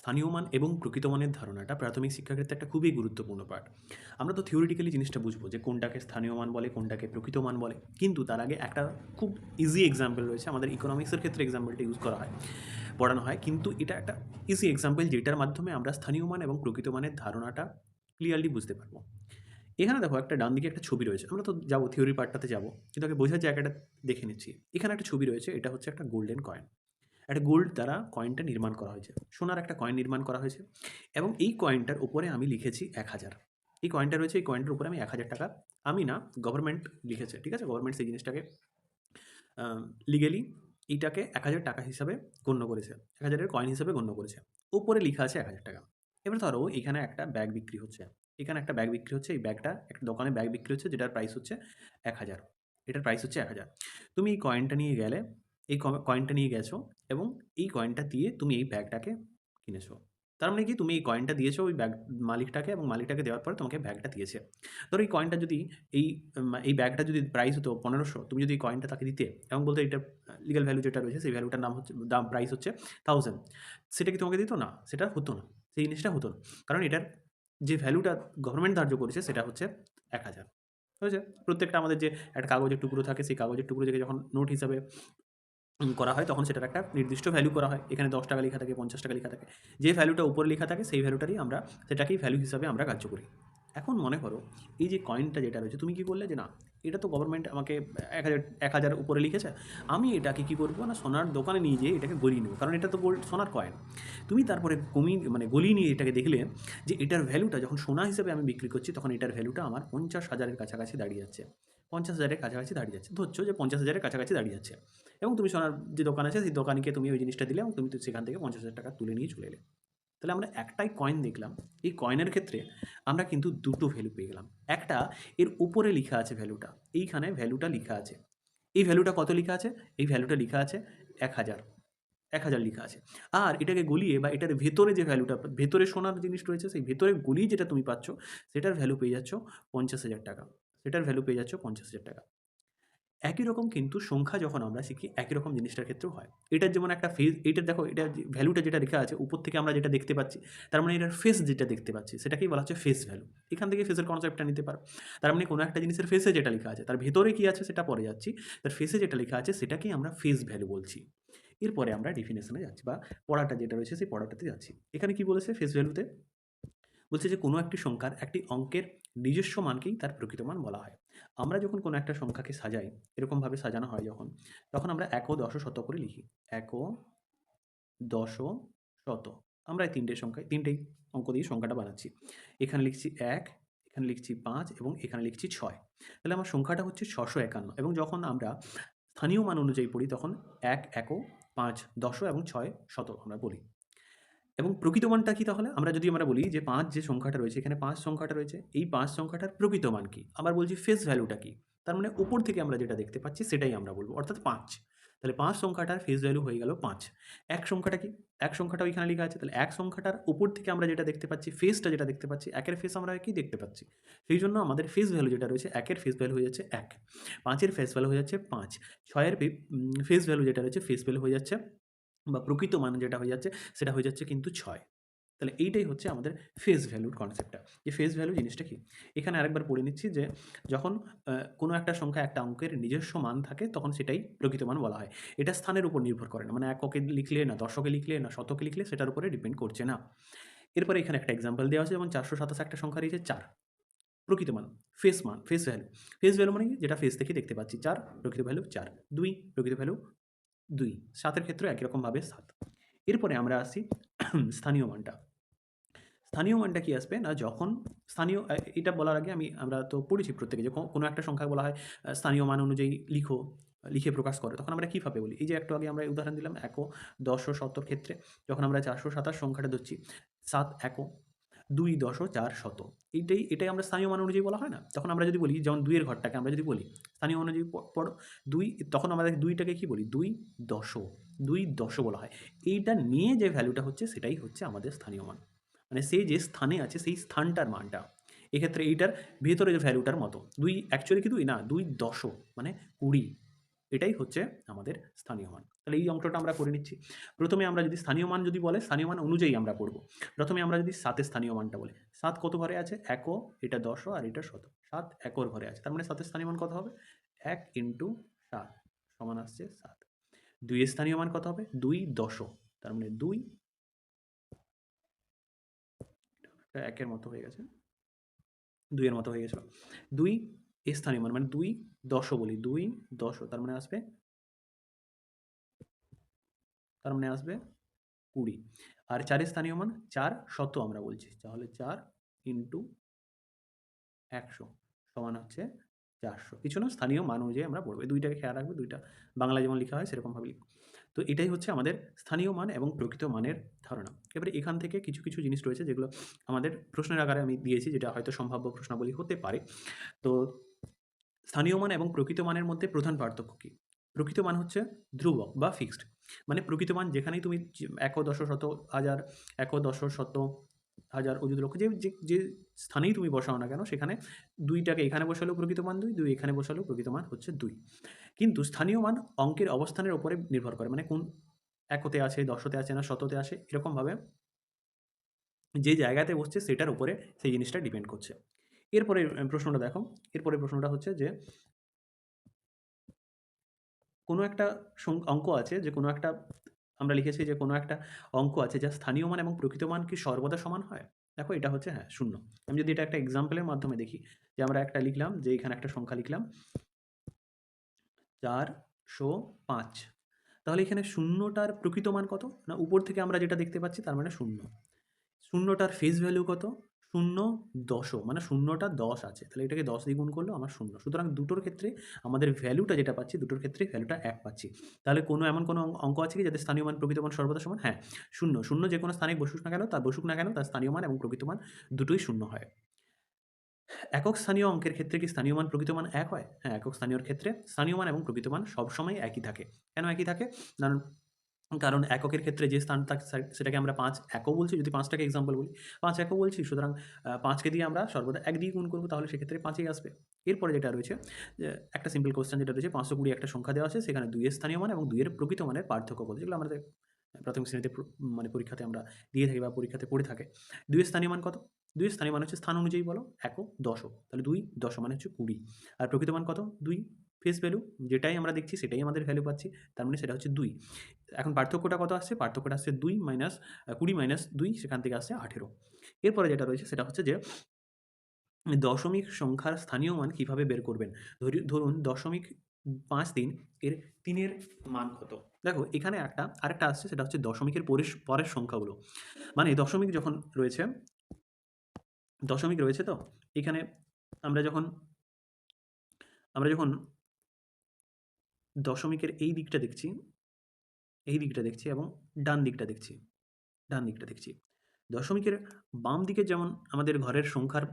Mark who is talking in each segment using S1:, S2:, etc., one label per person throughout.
S1: স্থানীয় মান এবং প্রকৃত মানের ধারণাটা প্রাথমিক শিক্ষাক্ষেত্রে একটা খুবই গুরুত্বপূর্ণ পার্ট আমরা তো থিওরিটিক্যালি জিনিসটা বুঝব যে কোনটাকে স্থানীয় মান বলে, কোনটাকে প্রকৃত মান বলে। কিন্তু তার আগে একটা খুব ইজি এক্সাম্পল রয়েছে, আমাদের ইকোনমিক্সের ক্ষেত্রে এক্সাম্পলটা ইউজ করা হয়, পড়ানো হয়। কিন্তু এটা একটা ইজি এক্সাম্পল যেটার মাধ্যমে আমরা স্থানীয় মান এবং প্রকৃত মানের ধারণাটা ক্লিয়ারলি বুঝতে পারব। এখানে দেখো একটা ডান দিকে একটা ছবি রয়েছে, আমরা তো যাব থিওরি পার্টটাতে যাব। কিন্তু আগে বোঝার জায়গাটা দেখে নিচ্ছি। এখানে একটা ছবি রয়েছে, এটা হচ্ছে একটা গোল্ডেন কয়েন একটা গোল্ড দ্বারা কয়েনটা নির্মাণ করা হয়েছে। সোনার একটা কয়েন নির্মাণ করা হয়েছে এবং এই কয়েনটার উপরে আমি লিখেছি এক হাজার। এই কয়েনটা রয়েছে, এই কয়েনটার উপরে আমি এক হাজার টাকা। আমি না গভর্নমেন্ট লিখেছে, ঠিক আছে? গভর্নমেন্ট সেই জিনিসটাকে লিগেলি এইটাকে এক হাজার টাকা হিসাবে গণ্য করেছে। এক হাজারের কয়েন হিসাবে গণ্য করেছে। উপরে লেখা আছে এক হাজার টাকা। এবার ধরো এখানে একটা ব্যাগ বিক্রি হচ্ছে। এখানে একটা ব্যাগ বিক্রি হচ্ছে, এই ব্যাগটা একটা দোকানে ব্যাগ বিক্রি হচ্ছে, যেটার প্রাইস হচ্ছে এক হাজার। এটার প্রাইস হচ্ছে এক হাজার। তুমি এই কয়েনটা নিয়ে গেলে এই কয়েনটা নিয়ে গেছো এবং এই কয়েনটা দিয়ে তুমি এই ব্যাগটাকে কিনেছো। তার মানে কি? তুমি এই কয়েনটা দিয়েছ ওই ব্যাগ মালিকটাকে এবং মালিকটাকে দেওয়ার পরে তোমাকে ব্যাগটা দিয়েছে। ধরো এই কয়েনটা যদি এই এই ব্যাগটা যদি প্রাইস হতো পনেরোশো, তুমি যদি এই কয়েনটা তাকে দিতে এবং বলতে এটা লিগাল ভ্যালু যেটা রয়েছে সেই ভ্যালুটার নাম হচ্ছে, দাম প্রাইস হচ্ছে থাউজেন্ড সেটা কি তোমাকে দিত? না, সেটা হতো না। সেই জিনিসটা হতো না। কারণ এটার যে ভ্যালুটা গভর্নমেন্ট ধার্য করেছে সেটা হচ্ছে এক হাজার। হয়েছে প্রত্যেকটা আমাদের যে একটা কাগজের টুকরো থাকে সেই কাগজের টুকরো থেকে যখন নোট হিসাবে করা হয়, তখন সেটার একটা নির্দিষ্ট ভ্যালু করা হয়। এখানে দশ টাকা লেখা থাকে, পঞ্চাশ টাকা লেখা থাকে। যে ভ্যালুটা উপরে লেখা থাকে, সেই ভ্যালুটারই আমরা সেটাকেই ভ্যালু হিসাবে আমরা কার্য করি। এখন মনে করো, এই যে কয়েনটা যেটা রয়েছে, তুমি কি করলে যে না, এটা তো গভর্নমেন্ট আমাকে এক হাজার এক হাজার উপরে লিখেছে, আমি এটাকে কী করব না, সোনার দোকানে নিয়ে যেয়ে এটাকে গলিয়ে নেব, কারণ এটা তো গোল্ড সোনার কয়েন তুমি তারপরে কমি মানে গলিয়ে নিয়ে এটাকে দেখলে যে এটার ভ্যালুটা যখন সোনা হিসেবে আমি বিক্রি করছি, তখন এটার ভ্যালুটা আমার পঞ্চাশ হাজারের কাছাকাছি দাঁড়িয়ে যাচ্ছে পঞ্চাশ হাজারের কাছাকাছি দাঁড়িয়ে যাচ্ছে। ধরছো যে পঞ্চাশ হাজারের কাছাকাছি দাঁড়িয়ে যাচ্ছে। এবং তুমি সোনার যে দোকান আছে, সেই দোকানকে তুমি ওই জিনিসটা দিলে এবং তুমি সেখান থেকে পঞ্চাশ হাজার টাকা তুলে নিয়ে চলে এলে। তাহলে আমরা একটাই কয়েন দেখলাম। এই কয়েনের ক্ষেত্রে আমরা কিন্তু দুটো ভ্যালু পেয়ে গেলাম। একটা, এর উপরে লেখা আছে ভ্যালুটা এইখানে ভ্যালুটা লেখা আছে। এই ভ্যালুটা কত লেখা আছে? এই ভ্যালুটা লেখা আছে এক হাজার। এক হাজার লেখা আছে। আর এটাকে গলিয়ে বা এটার ভেতরে যে ভ্যালুটা ভেতরে সোনার জিনিস রয়েছে, সেই ভেতরে গলিয়ে যেটা তুমি পাচ্ছ, সেটার ভ্যালু পেয়ে যাচ্ছ পঞ্চাশ হাজার টাকা। সেটার ভ্যালু পেয়ে যাচ্ছ পঞ্চাশ হাজার টাকা। একই রকম কিন্তু সংখ্যা যখন আমরা শিখি, একই রকম জিনিসটার ক্ষেত্রেও হয়। এটার যেমন একটা ফেস এইটার দেখো, এটা ভ্যালুটা যেটা লেখা আছে, উপর থেকে আমরা যেটা দেখতে পাচ্ছি, তার মানে এটার ফেস যেটা দেখতে পাচ্ছি, সেটাকেই বলা হচ্ছে ফেস ভ্যালু এখান থেকে ফেসের কনসেপ্টটা নিতে পারো। তার মানে কোনো একটা জিনিসের ফেসে যেটা লেখা আছে, তার ভেতরে কী আছে সেটা পরে যাচ্ছি, তার ফেসে যেটা লেখা আছে সেটাকেই আমরা ফেস ভ্যালু বলছি। এরপরে আমরা ডেফিনেশনে যাচ্ছি বা পড়াটা যেটা রয়েছে, সেই পড়াটাতে যাচ্ছি। এখানে কি বলেছে ফেস ভ্যালুতে বলছে যে কোনো একটি সংখ্যার একটি অঙ্কের নিজস্ব মানকেই তার প্রকৃত মান বলা হয়। আমরা যখন কোনো একটা সংখ্যাকে সাজাই, এরকমভাবে সাজানো হয় যখন, তখন আমরা এক ও দশ শত করে লিখি। এক ও দশ শত। আমরা এই তিনটে সংখ্যায়, তিনটেই অঙ্ক দিয়ে সংখ্যাটা বানাচ্ছি। এখানে লিখছি এক, এখানে লিখছি পাঁচ এবং এখানে লিখছি ছয়। তাহলে আমার সংখ্যাটা হচ্ছে ছশো একান্ন এবং যখন আমরা স্থানীয় মান অনুযায়ী পড়ি, তখন এক একো পাঁচ, দশো এবং ছয় শত আমরা বলি। এবং প্রকৃত মানটা কি তাহলে? আমরা যদি আমরা বলি যে পাঁচ যে সংখ্যাটা রয়েছে, এখানে পাঁচ সংখ্যাটা রয়েছে, এই পাঁচ সংখ্যাটার প্রকৃত মান কি? আবার বলছি ফেস ভ্যালুটা কি? তার মানে উপর থেকে আমরা যেটা দেখতে পাচ্ছি সেটাই আমরা বলব, অর্থাৎ পাঁচ। তাহলে পাঁচ সংখ্যাটার ফেস ভ্যালু হয়ে গেল পাঁচ। এক সংখ্যাটা কি? এক সংখ্যাটা ওইখানে লেখা আছে। তাহলে এক সংখ্যাটার উপর থেকে আমরা যেটা দেখতে পাচ্ছি ফেসটা যেটা দেখতে পাচ্ছি, একের ফেস আমরা কি দেখতে পাচ্ছি? সেই জন্য আমাদের ফেস ভ্যালু যেটা রয়েছে, একের ফেস ভ্যালু হয়ে যাচ্ছে এক। পাঁচের ফেস ভ্যালু হয়ে যাচ্ছে পাঁচ। ছয়ের ফেস ভ্যালু যেটা রয়েছে ফেস ভ্যালু হয়ে যাচ্ছে বা প্রকৃত মান যেটা হয়ে যাচ্ছে, সেটা হয়ে যাচ্ছে কিন্তু ছয়। তাহলে এইটাই হচ্ছে আমাদের ফেস ভ্যালুর কনসেপ্টটা যে ফেস ভ্যালু জিনিসটা কি? এখানে আরেকবার পড়ে নিচ্ছি যে, যখন কোনো একটা সংখ্যা একটা অঙ্কের নিজস্ব মান থাকে, তখন সেটাই প্রকৃত মান বলা হয়। এটা স্থানের উপর নির্ভর করে না। মানে এককে লিখলে না, দশকে লিখলে না, শতকে লিখলে সেটার উপরে ডিপেন্ড করছে না। এরপরে এখানে একটা এক্সাম্পল দেওয়া আছে, যেমন চারশো সাতাশ একটা সংখ্যা রয়েছে, চার। প্রকৃত মান ফেস মান ফেস ভ্যালু ফেস ভ্যালু মানে যেটা ফেস থেকে দেখতে পাচ্ছি, চার, প্রকৃত ভ্যালু চার। দুই, প্রকৃত ভ্যালু দুই, সাতের ক্ষেত্রে একই রকমভাবে সাত। এরপরে আমরা আসি স্থানীয় মানটা। স্থানীয় মানটা কি আসবে? না, যখন স্থানীয় এটা বলার আগে আমি, আমরা তো পড়েছি প্রত্যেকে যে কোনো একটা সংখ্যা বলা হয় স্থানীয় মান অনুযায়ী লিখো, লিখে প্রকাশ করে। তখন আমরা কীভাবে বলি? এই যে একটু আগে আমরা উদাহরণ দিলাম একো দশ ও শতর ক্ষেত্রে, যখন আমরা চারশো সাতাশ সংখ্যাটা ধরছি, সাত একো দুই দশ চার শত। এইটাই, এটাই আমরা স্থানীয় মান অনুযায়ী বলা হয় না? তখন আমরা যদি বলি, যেমন দুইয়ের ঘরটাকে আমরা যদি বলি, স্থানীয় অনুযায়ী পড়ো দুই, তখন আমাদের দুইটাকে কি বলি? দুই দশ দুই দশ বলা হয়। এইটা নিয়ে যে ভ্যালুটা হচ্ছে, সেটাই হচ্ছে আমাদের স্থানীয় মান। মানে সে যে স্থানে আছে, সেই স্থানটার মানটা। এক্ষেত্রে এইটার ভেতরে যে ভ্যালুটার মতো। দুই অ্যাকচুয়ালি কি দুই? না, দুই দশ মানে কুড়ি। এটাই হচ্ছে আমাদের স্থানীয় মান। তাহলে এই অঙ্কটা আমরা করে নিচ্ছি। প্রথমে আমরা যদি স্থানীয় মান যদি বলে, স্থানীয় মান অনুযায়ী আমরা পড়ব। প্রথমে আমরা যদি সাতের স্থানীয় মানটা বলি। সাত কত ঘরে আছে? একো এটা দশও আর এটা শত। সাত একর ঘরে আছে। তার মানে সাতের স্থানীয় মান কত হবে? এক ইন্টু সাত সমান আসছে সাত। দুইয়ের স্থানীয় মান কত হবে? দুই দশও তার মানে দুই একের মতো হয়ে গেছে। দুইয়ের মতো হয়ে গেছিল। দুই স্থানীয় মান মানে দুই দশও বলি, দুই দশও, তার মানে আসবে তার মানে আসবে কুড়ি। আর চারের স্থানীয় মান, চার শত আমরা বলছি, তাহলে চার ইন্টু একশো সমান হচ্ছে চারশো। কিছু না, স্থানীয় মান অনুযায়ী আমরা পড়ব। দুইটাকে খেয়াল রাখব, দুইটা বাংলা যেমন লেখা হয় সেরকমভাবে লিখব। তো এটাই হচ্ছে আমাদের স্থানীয় মান এবং প্রকৃত মানের ধারণা। এবারে এখান থেকে কিছু কিছু জিনিস রয়েছে যেগুলো আমাদের প্রশ্নের আকারে আমি দিয়েছি, যেটা হয়তো সম্ভাব্য প্রশ্নাবলী হতে পারে। তো স্থানীয় মান এবং প্রকৃত মানের মধ্যে প্রধান পার্থক্য কী? প্রকৃত মান হচ্ছে ধ্রুবক বা ফিক্সড মানে প্রকৃত মান যেখানেই তুমি এক দশ শত হাজার এক দশ শত হাজার অযুত লক্ষ যে, যে- স্থানেই তুমি বসাও না কেন, সেখানে দুইটাকে এখানে বসালেও প্রকৃত মান দুই দুই এখানে বসালেও প্রকৃত মান হচ্ছে দুই। কিন্তু স্থানীয় মান অঙ্কের অবস্থানের উপরে নির্ভর করে। মানে কোন একতে আছে, দশতে আছে না, শততে আসে এরকমভাবে যে জায়গাতে বসছে, সেটার উপরে সেই জিনিসটা ডিপেন্ড করছে। এরপরে প্রশ্নটা দেখো। এরপরে প্রশ্নটা হচ্ছে যে, কোনো একটা অঙ্ক আছে যে, কোনো একটা, আমরা লিখেছি যে, কোনো একটা অঙ্ক আছে যা স্থানীয় মান এবং প্রকৃত মান কি সর্বদা সমান হয়? দেখো, এটা হচ্ছে হ্যাঁ শূন্য। আমি যদি এটা একটা এক্সাম্পলের মাধ্যমে দেখি, যে আমরা একটা লিখলাম, যে এখানে একটা সংখ্যা লিখলাম চারশো পাঁচ। তাহলে এখানে শূন্যটার প্রকৃত মান কত? না, উপর থেকে আমরা যেটা দেখতে পাচ্ছি, তার মানে শূন্য। শূন্যটার ফেস ভ্যালু কত? শূন্য দশও মানে শূন্যটা দশ আছে। তাহলে এটাকে দশ দিয়ে গুণ করলেও আমার শূন্য। সুতরাং দুটোর ক্ষেত্রে আমাদের ভ্যালুটা যেটা পাচ্ছি, দুটোর ক্ষেত্রে ভ্যালুটা এক পাচ্ছি। তাহলে কোনো এমন কোনো অঙ্ক- আছে কি যাতে স্থানীয় মান, প্রকৃত মান, সর্বদা সমান? হ্যাঁ শূন্য। শূন্য যে কোনো স্থানে বসুক না কেন, তার বসুক না কেন, তার স্থানীয় মান এবং প্রকৃত মান দুটোই শূন্য হয়। একক স্থানীয় অঙ্কের ক্ষেত্রে কি স্থানীয় মান, প্রকৃত মান এক হয়? হ্যাঁ একক স্থানীয়র ক্ষেত্রে স্থানীয় মান এবং প্রকৃত মান সবসময় একই থাকে। কেন একই থাকে? কারণ কারণ এককের ক্ষেত্রে যে স্থান থাকে সেটাকে আমরা পাঁচ একও বলছি, যদি পাঁচটাকে এক্সাম্পল বলি, পাঁচ একও বলছি, সুতরাং পাঁচকে দিয়ে আমরা সর্বদা এক দিয়ে গুণ করব, তাহলে সেক্ষেত্রে পাঁচই আসবে। এরপরে যেটা রয়েছে একটা সিম্পল কোশ্চেন যেটা রয়েছে, পাঁচশো কুড়ি একটা সংখ্যা দেওয়া আছে, সেখানে দুইয়ের স্থানীয় মান এবং দুইয়ের প্রকৃত মানের পার্থক্য কত যেগুলো আমাদের প্রাথমিক শ্রেণীতে মানে পরীক্ষাতে আমরা দিয়ে থাকি বা পরীক্ষাতে পড়ে থাকে। দুইয়ের স্থানীয় মান কত? দুইয়ের স্থানীয় মান হচ্ছে স্থান অনুযায়ী বলো, একও, দশও, তাহলে দুই, দশ মানে হচ্ছে কুড়ি। আর প্রকৃত মান কত? দুই ফেস ভ্যালু যেটাই আমরা দেখছি, সেটাই আমাদের ভ্যালু পাচ্ছি। তার মানে সেটা হচ্ছে দুই। এখন পার্থক্যটা কত আসছে? পার্থক্যটা আসছে দুই মাইনাস কুড়ি মাইনাস দুই, সেখান থেকে আসছে আঠেরো। এরপরে যেটা রয়েছে, সেটা হচ্ছে যে, দশমিক সংখ্যার স্থানীয় মান কীভাবে বের করবেন? ধরি- ধরুন দশমিক পাঁচ তিন এর তিনের মান কত? দেখো, এখানে একটা, আরেকটা আসছে, সেটা হচ্ছে দশমিকের পরের পরের সংখ্যাগুলো। মানে দশমিক যখন রয়েছে, দশমিক রয়েছে তো? এখানে আমরা যখন আমরা যখন দশমিকের এই দিকটা দেখছি, এই দিকটা দেখছি এবং ডান দিকটা দেখছি, ডান দিকটা দেখছি। দশমিকের বাম দিকে যেমন আমাদের ঘরের সংখ্যার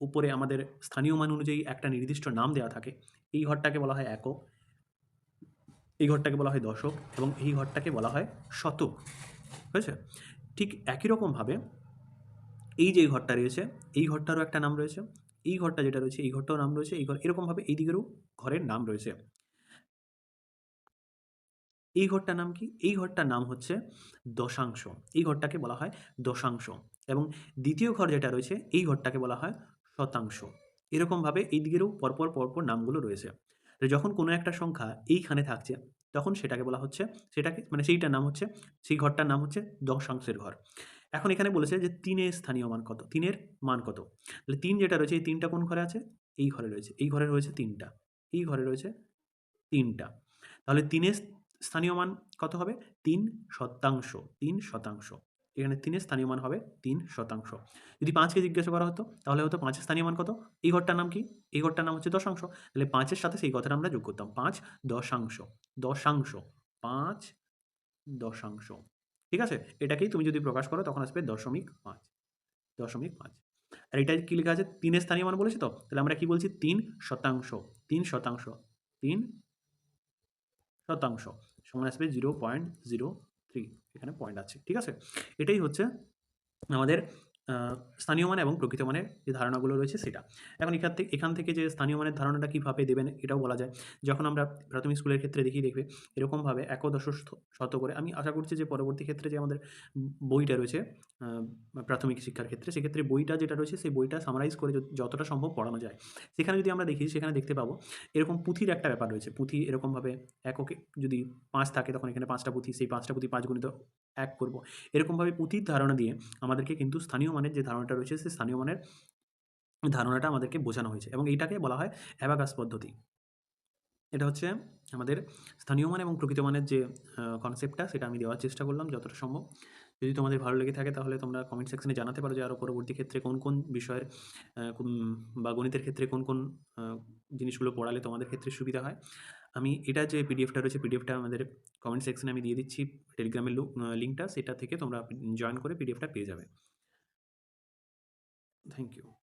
S1: উপরে আমাদের স্থানীয় মান অনুযায়ী একটা নির্দিষ্ট নাম দেওয়া থাকে, এই ঘরটাকে বলা হয় একক, এই ঘরটাকে বলা হয় দশক এবং এই ঘরটাকে বলা হয় শতক, হয়েছে? ঠিক একই রকমভাবে এই যে ঘরটা রয়েছে, এই ঘরটারও একটা নাম রয়েছে, এই ঘরটা যেটা রয়েছে, এই ঘরটাও নাম রয়েছে, এই ঘর, এরকমভাবে এই দিকেরও ঘরের নাম রয়েছে। এই ঘরটার নাম কি? এই ঘরটার নাম হচ্ছে দশাংশ। এই ঘরটাকে বলা হয় দশাংশ। এবং দ্বিতীয় ঘর যেটা রয়েছে, এই ঘরটাকে বলা হয় শতাংশ। এরকমভাবে এই দিকেরও পরপর পরপর নামগুলো রয়েছে। যখন কোনো একটা সংখ্যা এইখানে থাকছে, তখন সেটাকে বলা হচ্ছে, সেটাকে মানে সেইটার নাম হচ্ছে, সেই ঘরটার নাম হচ্ছে দশাংশের ঘর। এখন এখানে বলেছে যে তিনের স্থানীয় মান কত? তিনের মান কত? তাহলে তিন যেটা রয়েছে, এই তিনটা কোন ঘরে আছে? এই ঘরে রয়েছে। এই ঘরে রয়েছে তিনটা। এই ঘরে রয়েছে তিনটা। তাহলে তিনের স্থানীয় মান কত হবে? তিন শতাংশ তিন শতাংশ। এখানে তিনের স্থানীয় মান হবে তিন শতাংশ। যদি পাঁচকে জিজ্ঞাসা করা হতো, তাহলে হতো পাঁচের স্থানীয় মান কত? এই ঘরটার নাম কি? এই ঘরটার নাম হচ্ছে দশাংশ। তাহলে পাঁচের সাথে সেই কথাটা আমরা যোগ করতাম। পাঁচ দশাংশ দশাংশ, পাঁচ দশাংশ। ঠিক আছে? এটাকেই তুমি যদি প্রকাশ করো, তখন আসবে দশমিক পাঁচ দশমিক পাঁচ। আর এটা কি লেখা আছে? তিনের স্থানীয় মান বলেছি তো? তাহলে আমরা কি বলছি? তিন শতাংশ তিন শতাংশ, তিন শতাংশ, সমান আসবে জিরো পয়েন্ট জিরো থ্রি এখানে পয়েন্ট আছে, ঠিক আছে? এটাই হচ্ছে আমাদের স্থানীয় মান এবং প্রকৃত মানের যে ধারণাগুলো রয়েছে সেটা। এখন এখান থেকে এখান থেকে যে স্থানীয় মানের ধারণাটা কীভাবে দেবেন এটাও বলা যায়। যখন আমরা প্রাথমিক স্কুলের ক্ষেত্রে দেখি দেখবে এরকমভাবে একদশ শত করে আমি আশা করছি যে পরবর্তী ক্ষেত্রে যে আমাদের বইটা রয়েছে প্রাথমিক শিক্ষার ক্ষেত্রে সেক্ষেত্রে বইটা যেটা রয়েছে সেই বইটা সামারাইজ করে যতটা সম্ভব পড়ানো যায়। সেখানে যদি আমরা দেখি সেখানে দেখতে পাবো এরকম পুঁথির একটা ব্যাপার রয়েছে। পুঁথি এরকমভাবে এককে যদি পাঁচ থাকে তখন এখানে পাঁচটা পুঁথি, সেই পাঁচটা পুঁথি পাঁচ গুণিত ১ করব। এরকমভাবে পুঁথির ধারণা দিয়ে আমাদেরকে কিন্তু স্থানীয় মানের যে ধারণাটা রয়েছে সেই স্থানীয় মানের ধারণাটা আমাদেরকে বোঝানো হয়েছে এবং এইটাকে বলা হয় অ্যাবাকাস পদ্ধতি। এটা হচ্ছে আমাদের স্থানীয় মান এবং প্রকৃত মানের যে কনসেপ্টটা সেটা আমি দেওয়ার চেষ্টা করলাম যতটা সম্ভব। যদি তোমাদের ভালো লেগে থাকে তাহলে তোমরা কমেন্ট সেকশনে জানাতে পারো যে আরও পরবর্তী ক্ষেত্রে কোন, কোন বিষয়ের বা গণিতের ক্ষেত্রে কোন, কোন জিনিসগুলো পড়ালে তোমাদের ক্ষেত্রে সুবিধা হয়। আমি এটা যে পিডিএফটা রয়েছে পিডিএফটা আমাদের কমেন্ট সেকশনে আমি দিয়ে দিচ্ছি টেলিগ্রামের লিঙ্কটা সেটা থেকে তোমরা জয়েন করে পিডিএফটা পেয়ে যাবে। Thank you.